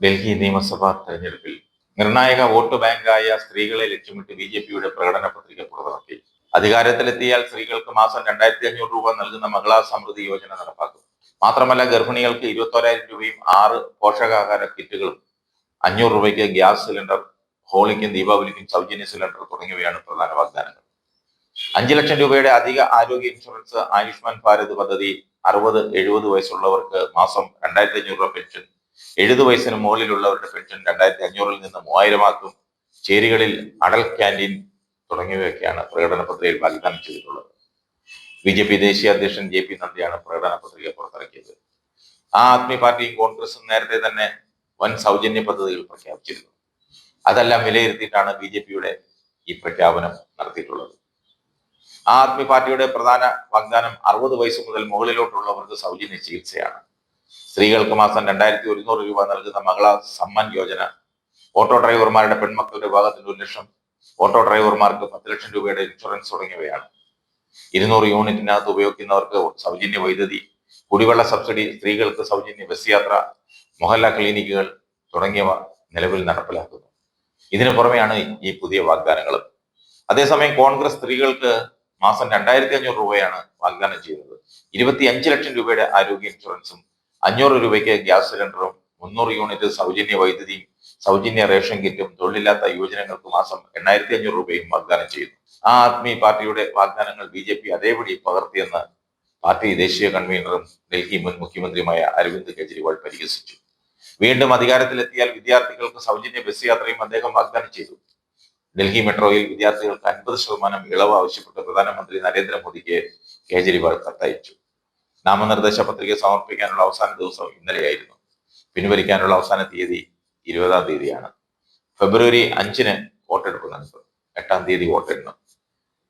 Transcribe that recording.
ഡൽഹി നിയമസഭാ തെരഞ്ഞെടുപ്പിൽ നിർണായക വോട്ട് ബാങ്കായ സ്ത്രീകളെ ലക്ഷ്യമിട്ട് ബി ജെ പിയുടെ പ്രകടന പത്രിക പുറത്തിറക്കി. അധികാരത്തിലെത്തിയാൽ സ്ത്രീകൾക്ക് മാസം രണ്ടായിരത്തി അഞ്ഞൂറ് രൂപ നൽകുന്ന മഹിളാ സമൃദ്ധി യോജന നടപ്പാക്കും. മാത്രമല്ല ഗർഭിണികൾക്ക് ഇരുപത്തോരായിരം രൂപയും ആറ് പോഷകാഹാര കിറ്റുകളും അഞ്ഞൂറ് രൂപയ്ക്ക് ഗ്യാസ് സിലിണ്ടർ ഹോളിക്കും ദീപാവലിക്കും സൗജന്യ സിലിണ്ടർ തുടങ്ങിയവയാണ് പ്രധാന വാഗ്ദാനങ്ങൾ. അഞ്ചു ലക്ഷം രൂപയുടെ അധിക ആരോഗ്യ ഇൻഷുറൻസ് ആയുഷ്മാൻ ഭാരത് പദ്ധതി അറുപത് എഴുപത് വയസ്സുള്ളവർക്ക് മാസം രണ്ടായിരത്തി അഞ്ഞൂറ് രൂപ പെൻഷൻ എഴുപത് വയസ്സിന് മുകളിലുള്ളവരുടെ പെൻഷൻ രണ്ടായിരത്തി അഞ്ഞൂറിൽ നിന്ന് മൂവായിരമാക്കും. ചേരികളിൽ അടൽ ക്യാന്റീൻ തുടങ്ങിയവയൊക്കെയാണ് പ്രകടന പത്രികയിൽ വാഗ്ദാനം ചെയ്തിട്ടുള്ളത്. ബി ജെ പി ദേശീയ അധ്യക്ഷൻ ജെ പി നദ്ദയാണ് പ്രകടന പത്രിക പുറത്തിറക്കിയത്. ആ ആദ്മി പാർട്ടിയും കോൺഗ്രസും നേരത്തെ തന്നെ വൻ സൗജന്യ പദ്ധതികൾ പ്രഖ്യാപിച്ചിരുന്നു. അതെല്ലാം വിലയിരുത്തിയിട്ടാണ് ബി ജെ പിയുടെ ഈ പ്രഖ്യാപനം നടത്തിയിട്ടുള്ളത്. ആ ആദ്മി പാർട്ടിയുടെ പ്രധാന വാഗ്ദാനം അറുപത് വയസ്സ് മുതൽ മുകളിലോട്ടുള്ളവർക്ക് സൗജന്യ ചികിത്സയാണ്. സ്ത്രീകൾക്ക് മാസം രണ്ടായിരത്തി ഒരുന്നൂറ് രൂപ നൽകുന്ന മകള സമ്മാൻ യോജന. ഓട്ടോ ഡ്രൈവർമാരുടെ പെൺമക്കളുടെ വിഭാഗത്തിന് ഒരു ലക്ഷം ഓട്ടോ ഡ്രൈവർമാർക്ക് പത്ത് ലക്ഷം രൂപയുടെ ഇൻഷുറൻസ് തുടങ്ങിയവയാണ്. ഇരുന്നൂറ് യൂണിറ്റിനകത്ത് ഉപയോഗിക്കുന്നവർക്ക് സൗജന്യ വൈദ്യുതി കുടിവെള്ള സബ്സിഡി സ്ത്രീകൾക്ക് സൗജന്യ ബസ് യാത്ര മൊഹല്ല ക്ലിനിക്കുകൾ തുടങ്ങിയവ നിലവിൽ നടപ്പിലാക്കുന്നു. ഇതിനു പുറമെയാണ് ഈ പുതിയ വാഗ്ദാനങ്ങൾ അതേസമയം കോൺഗ്രസ് സ്ത്രീകൾക്ക് മാസം രണ്ടായിരത്തി അഞ്ഞൂറ് രൂപയാണ് വാഗ്ദാനം ചെയ്യുന്നത്. ഇരുപത്തി അഞ്ച് ലക്ഷം രൂപയുടെ ആരോഗ്യ ഇൻഷുറൻസും അഞ്ഞൂറ് രൂപയ്ക്ക് ഗ്യാസ് സിലിണ്ടറും മുന്നൂറ് യൂണിറ്റ് സൗജന്യ വൈദ്യുതിയും സൗജന്യ റേഷൻ കിറ്റും തൊഴിലില്ലാത്ത യുവജനങ്ങൾക്ക് മാസം എണ്ണായിരത്തി അഞ്ഞൂറ് രൂപയും വാഗ്ദാനം ചെയ്യുന്നു ആ ആദ്മി പാർട്ടിയുടെ വാഗ്ദാനങ്ങൾ ബി ജെ പി അതേപടി പകർത്തിയെന്ന് പാർട്ടി ദേശീയ കൺവീനറും ഡൽഹി മുൻ മുഖ്യമന്ത്രിയുമായ അരവിന്ദ് കെജ്രിവാൾ പരിഹസിച്ചു. വീണ്ടും അധികാരത്തിലെത്തിയാൽ വിദ്യാർത്ഥികൾക്ക് സൗജന്യ ബസ് യാത്രയും അദ്ദേഹം വാഗ്ദാനം ചെയ്തു. ഡൽഹി മെട്രോയിൽ വിദ്യാർത്ഥികൾക്ക് അൻപത് ശതമാനം ഇളവ് ആവശ്യപ്പെട്ട് പ്രധാനമന്ത്രി നരേന്ദ്രമോദിക്ക് കെജ്രിവാൾ കത്തയച്ചു. നാമനിർദ്ദേശ പത്രിക സമർപ്പിക്കാനുള്ള അവസാന ദിവസം ഇന്നലെയായിരുന്നു. പിൻവലിക്കാനുള്ള അവസാന തീയതി ഇരുപതാം തീയതിയാണ്. ഫെബ്രുവരി അഞ്ചിന് വോട്ടെടുപ്പ് നടത്തും എട്ടാം തീയതി വോട്ടെണ്ണും